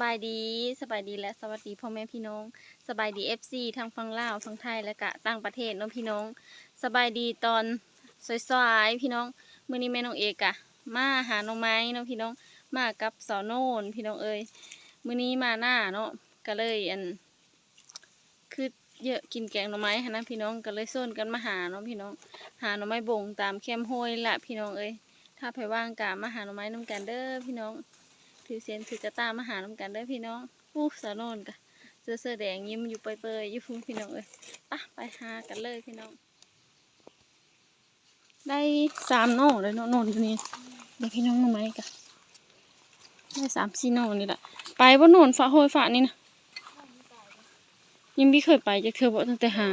บายดีสบายดีและสวัสดีพ่อแม่พี่น้อง สบายดีเอฟซีทั้งฝั่งลาวฝั่งไทยและกะต่างประเทศน้องพี่น้อง สบายดีตอนสวยๆพี่น้องมื้อนี้แม่น้องเอกอะมาหาน้องไม้น้องพี่น้องมากับสาวโน่นพี่น้องเอ้ยมื้อนี้มาหน้าเนาะก็เลยอันคือเยอะกินแกงหน่อไม้หั้นะพี่น้องก็เลยส่วนกันมาหาเนาะพี่น้อง หาหน่อไม้บ่งตามเข้มห้วยละพี่น้องเอ้ยถ้าไปว่างกะมาหาหน่อไม้น้ำกันเด้อพี่น้อง ถือเซนถือกระตามาหาน้ำกันเด้อพี่น้องอู้สาวนนกะเสื้อเสื้อแดงยิ้มอยู่เปยๆอยู่ฟุ้งพี่น้องเอ้ยปะไปหากันเลยพี่น้อง ได้สามโน่เลยเนาะโน่นอยู่นี่เดี๋ยวพี่น้องมาไหมกะได้สามสี่โน่นี่แหละไปว่าโน่นฝาโหยฝานี่นะยังไม่เคยไปจะเธอบอกตั้งแต่หา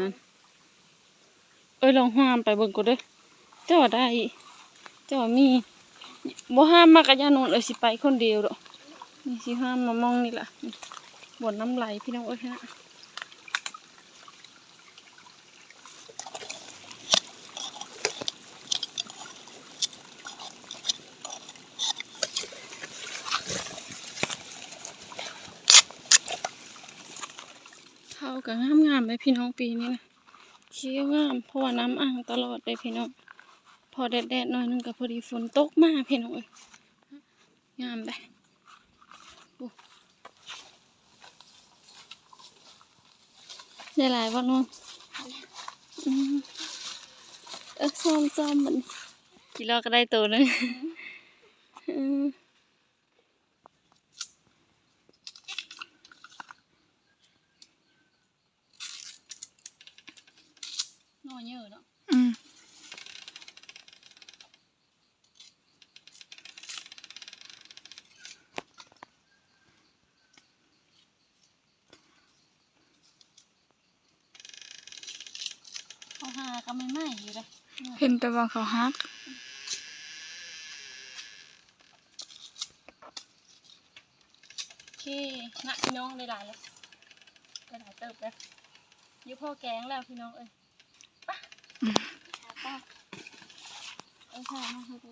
เอ้ยลองห้ามไปเบิ่งกูเด้เจ้าได้เจ้ามีบ่ห้ามมากระยานนเอ้ยสิไปคนเดียวดอก นี่สิห้ามมามองนี่ล่ะบ่นน้ำไหลพี่น้องเอ้ยนะเข้ากับงามงามเลยพี่น้องปีนี้นะเชี่ยวงามเพราะว่าน้ำอ่างตลอดเลยพี่น้อง พอแดดๆหน่อยนึงก็พอดีฝนตกมากพี่น้องเอ้ยงามไปโอ้ ได้หลายวันนู้นอืมเออซ้อมซ้อมมันกี่รอบก็ได้ตัวนึงอืมนอนเยอะเนาะ อืม เขาหา ก็ไม่ไหม้อยู่เลยเห็นแต่ว่าเขาฮักโอเคนะพี่น้องได้หลายแล้วได้หลายเติบแล้วอยุพ่อแกงแล้วพี่น้องเอ้ยไปะอืมป้าเอ้ยค่ะมาให้ดู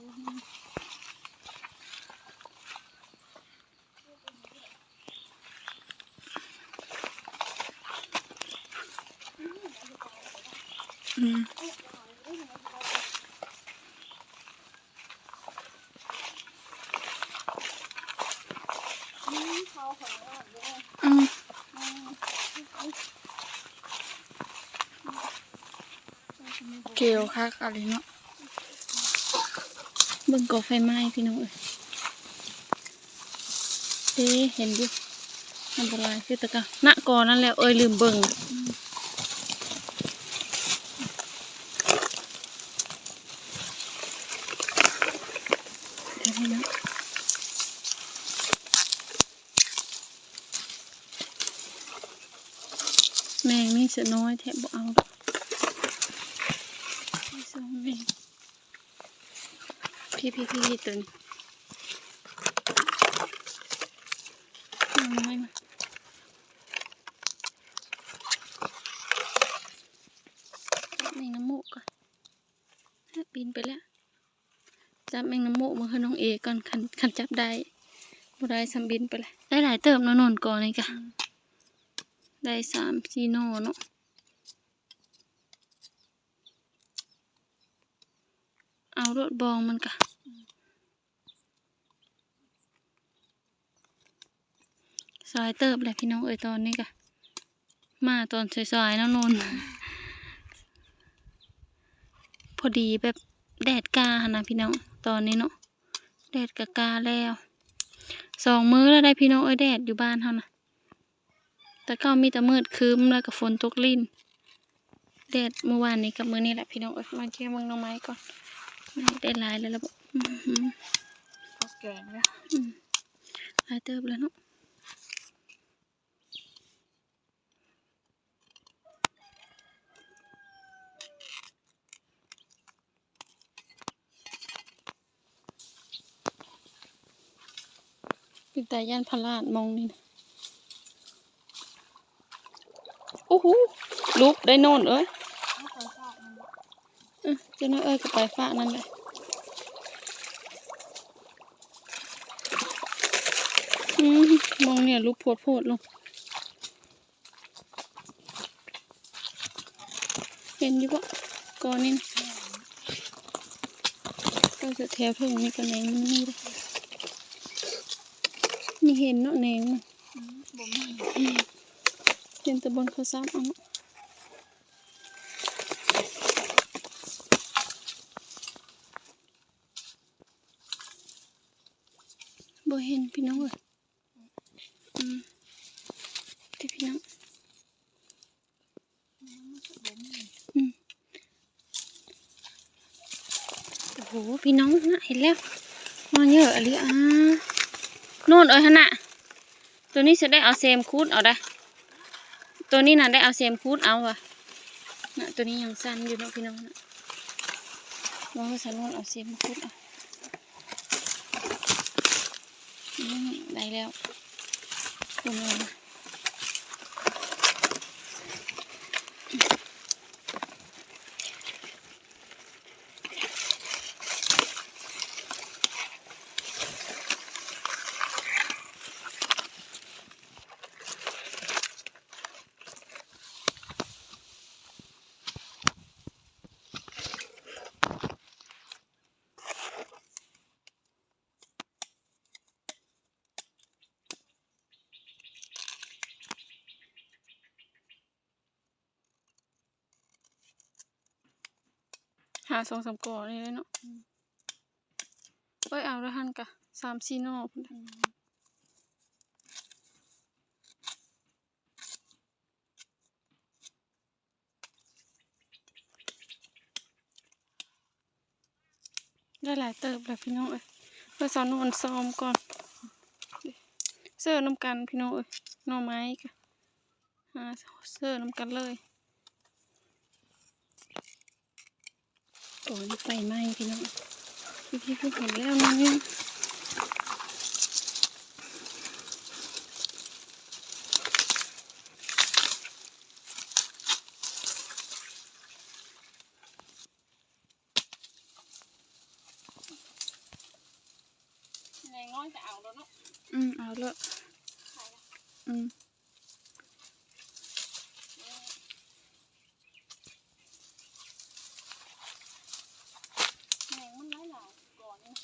อืมเกลียวคักอะไรเนาะเบิ่งกอไฟไหม้พี่น้องเอ้ยเด้เห็นอยู่อันตรายคือตะกะณก่อนนั่นแหละเอ้ยลืมเบิ่งเดี๋ยวน้องแมงนี่ เสือน้อยแทบบ่เอาสองแมงพี่พี่พี่ตัวนี้เอาน้อยมาจับแมงน้ำมูกก่อนปีนไปแล้ว จับแมงน้ำมูกมาให้น้องเอก่อนคันคันจับได้บ่ได้สำบินไปเลยได้หลายเติมนนนก่อนนี่ะ ได้สามสี่โนเนาะเอารถบองมันกะซอยเติบแหละพี่น้องเอ้ยตอนนี้กะมาตอนซอยๆเนาะนนพอดีแบบแดดกาหนนะพี่น้องตอนนี้เนาะแดดกะกาแล้วสองมื้อแล้วได้พี่น้องเอ้ยแดดอยู่บ้านเฮานะ แต่ก็มีแต่มืดครึ้มแล้วก็ฝนตกลิ่นแดดเมื่อวานนี้กับมื้อนี้แหละพี่น้องเอ้ยมาเกี่ยวเมืองหน้องไม้ก่อนได้หลายแล้วล่ะบอกอือหือเขาแกงแล้วอืมหลายเติบแล้วเนาะเป็นแต่ย่านพลาดมองนี่นะ โอ้โหลุกได้โน่นเอ้ยเออเจ้าน้อยเอ้ยก็ไปฟ้านั่นเลยอืมมองเนี่ยลูกโพดโพดลง เห็นอยู่ปะก่อนนี่นะก็จะแถวเพิ่งนี่ก็แหนงมันนี่เลยนี่เห็นเนาะแหนงมันอืมบ่มี เห็นตะบนเขาซ้ำเอาเนบ่เห็นพี่น้องเอ้ยอืมที่พี่น้องอืมโอ้โห พี่น้องนะเห็นแล้วมาเยอะอะไรอะโน่นเอ้ยฮะน่ะตัวนี้จะได้เอาเซมคูดเอาได้ ตัวนี้น่ะได้เอาเซมคูดเอาว่ะนะตัวนี้ยังสั้นอยู่เนาะพี่น้องนะน้องสันวนเอาเซมคูดเอาได้แล้วคุณเอาาสองสามก่อนี่เลยเนาะเอ้ยเอาล้วหันกะสามสี่นอกได้หลายเติบแล้วพี่น้องเอ้ยเพื่อสอนนวนซ้อมก่อน เสื้อน้ำกันพี่น้องเอ้ยหน่อไม้กะหาเสื้อน้ำกันเลย โอ้ยไฟไหม้พี่น้องพี่พี่ก็เห็นแล้วนะเนี่ยแรงน้อยจะเอาแล้วเนาะอืมเอาเลยอืม แรงมันร้ายหลายก่อนนี่นะ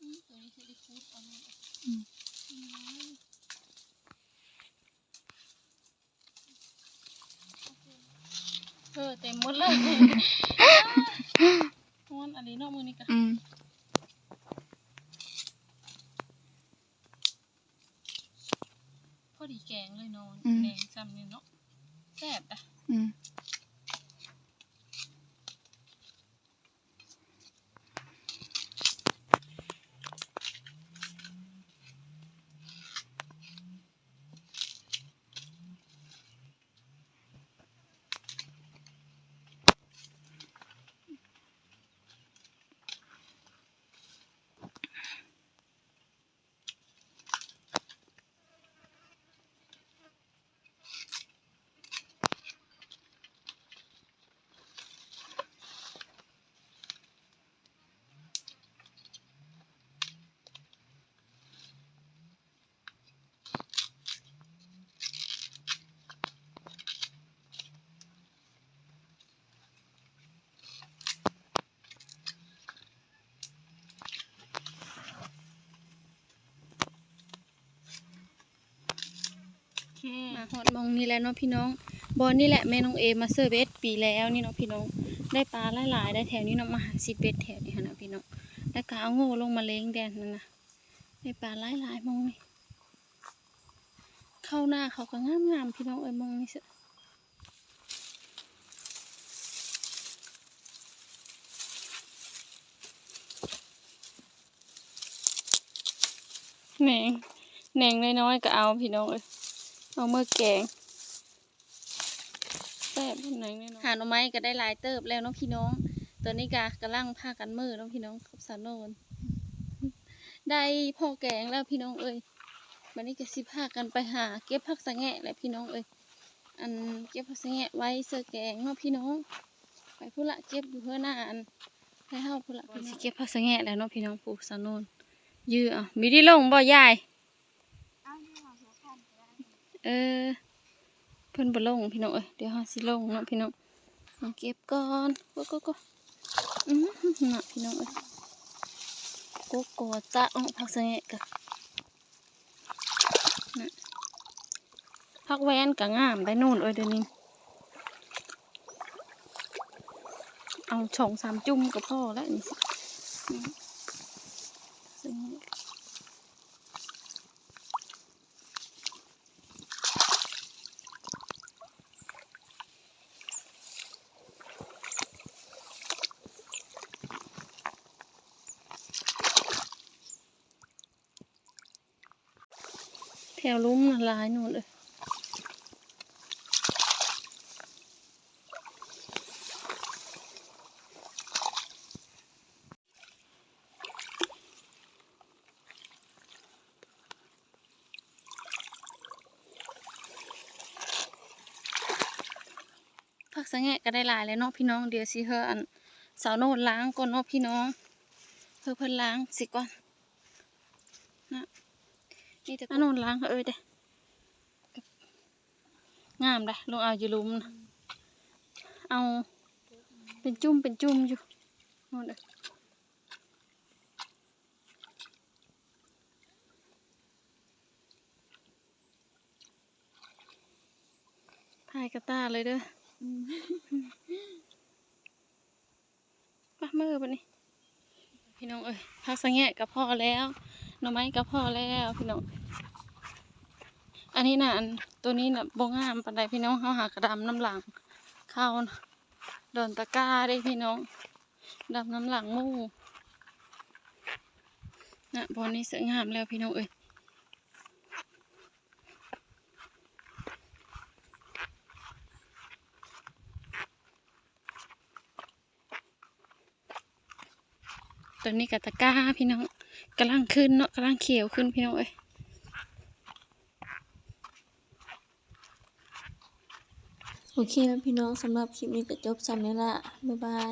อืมตัวนี้ใช้ได้คูดเอาเนี่ย อืม เออเต็มหมดเลยม้วนอันนี้เนอกมือนี่กะอืมพอดีแกงเลยนอนอืมแดงซ้ำนี่เนาะแซ่บอะอืม หอดมองนี่แหละเนาะพี่น้องบอนนี่แหละแม่น้องเอมาเซอร์เบสปีแล้วนี่เนาะพี่น้อง ได้ปลาหลายๆได้แถวนี้เนาะมาหาซิดเบสแถวนี้นะพี่น้องได้วก็เโง่ลงมาเล้งแดนนั่นนะได้ปลาหลายๆมองนี่เข้าหน้าเขาก็งามๆพี่น้องเอมองนี่สิแหนงแหนงน้อยๆก็เอาพี่น้องเอ เอาเมื่อแกงแซ่บแหนงน้อยๆหาหน่อไม้ก็ได้หลายเติบแล้วเน้องพี่น้อง ตัวนี้กะกำลังพากันมือเน้องพี่น้องกับสาวโนนได้พ่อแกงแล้วพี่น้องเอ้ยวันนี้ก็สิพากันไปหา เก็บผักสะแงะแหละพี่น้องเอ้ยอันเก็บผักสะแงะไว้เสื้อแกงเนาะพี่น้อง ไปพุ่นละเก็บอยู่เพื่อหน้าอันให้เฮาพุ่นละพี่น้องสิเก็บผักสะแงะแล้วเนาะพี่น้องปลูกสาวโนนยื้ออะมีได้ลงบ่ยาย เออ เพิ่อนบลงพี่น้องเอ้ยเดี๋ยวเฮาสิลงเนาะพี่น้องเอาเก็บก่อนก็ก็ก็อือน่ะพี่น้องเอ้ยโกโก้จะเอาผักสะแงกะนะผักแวนก็งามได้นู่นเอ้ยเดี๋ยวนี้เอาช่องสามจุ่มก็พอแล้วนี่สิอืมสะแงะ แถ วลุ่มน่ะหลายนู่นเลยผักสะแงะก็ได้หลายแล้วเนาะพี่น้องเดี๋ยวสิเฮออันสาวโนดล้างก่อนเนาะพี่น้องเพื่อเพิ่นล้างสิก่อนนะ นี่แต่อันนู้นล้างเอ้ยเด้งามเลยลงเอาอยู่หลุมนะเอาเป็นจุ่มเป็นจุ่มอยู่นู่นเด้อถ่ายกระตาเลยเด้ออปะมือปะนี่พี่น้องเอ้ยพักสังแงะกับพ่อแล้วห น่อไม้กับพ่อแล้วพี่น้อง อันนี้น่ะอันตัวนี้น่ะบ่งามปานใดพี่น้องเฮาหากระดำน้ำหลังเข้าโดนตะกร้าได้พี่น้องดำน้ำหลังมู่น่ะบอนนี้สวยงามแล้วพี่น้องเอ้ยตัวนี้กับตะกร้าพี่น้อง กำลังขึ้นเนาะกำลังเขียวขึ้นพี่น้องเอ้ยโอเคแล้วพี่น้องสำหรับคลิปนี้ก็จบสำเร็จละบ๊ายบาย